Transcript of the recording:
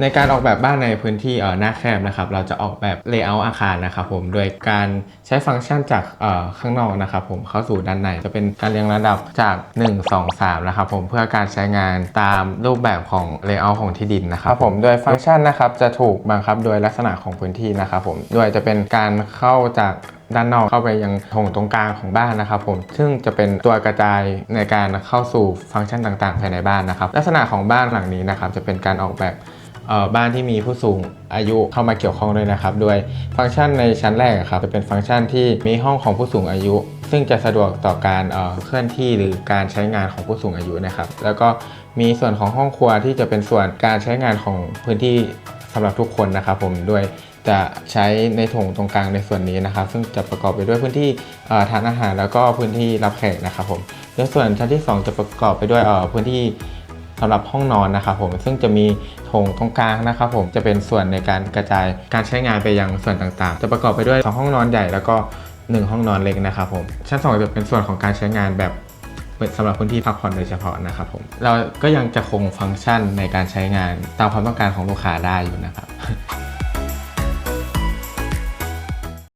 ในการออกแบบบ้านในพื้นที่เอ่อหน้าแคบนะครับ เราจะออกแบบเลเยอร์อาคารนะครับผมโดยการใช้ฟังก์ชันจากเอ่อข้างนอกนะครับผมเข้าสู่ด้านในจะเป็นการเรียงระดับจาก 1 2 3นะครับผมเพื่อการใช้งานตามรูปแบบของเลเยอร์ของที่ดินนะครับผมโดยฟังก์ชันนะครับจะถูกบังคับโดยลักษณะของพื้นที่นะครับผมโดยจะเป็นการเข้าจากด้านนอกเข้าไปยังโถงตรงกลางของบ้านนะครับผม ซึ่งจะเป็นตัวกระจายในการเข้าสู่ฟังก์ชันต่างๆ ภายในบ้านนะครับ ลักษณะของบ้านหลังนี้นะครับจะเป็นการออกแบบ บ้านที่มีผู้สูงอายุเข้ามาเกี่ยวข้องด้วยนะครับ โดยฟังก์ชันในชั้นแรกครับจะเป็นฟังก์ชันที่มีห้องของผู้สูงอายุ ซึ่งจะสะดวกต่อการเเคลื่อนที่หรือการใช้งานของผู้สูงอายุนะครับ แล้วก็มีส่วนของห้องครัวที่จะเป็นส่วนการใช้งานของพื้นที่สำหรับทุกคนนะครับ ผมด้วยจะใช้ในโถงตรงกลางในส่วนนี้นะครับ ซึ่งจะประกอบไปด้วยพื้นที่ทานอาหาร แล้วก็พื้นที่รับแขกนะครับผมในส่วนชั้นที่ 2 จะประกอบไปด้วยพื้นที่ สำหรับห้องนอนนะครับผมซึ่งจะมีโถงตรงกลางนะครับผมจะเป็นส่วนในการกระจายการใช้งานไปยังส่วนต่างๆ จะประกอบไปด้วยสองห้องนอนใหญ่แล้วก็ 1 ห้องนอนเล็กนะครับผมชั้น2จะเป็นส่วนของการใช้งานแบบเปิดสำหรับพื้นที่พักผ่อนโดยเฉพาะนะครับผมเราก็ยังจะคงฟังก์ชันในการใช้งานตามความต้องการของลูกค้าได้อยู่นะครับ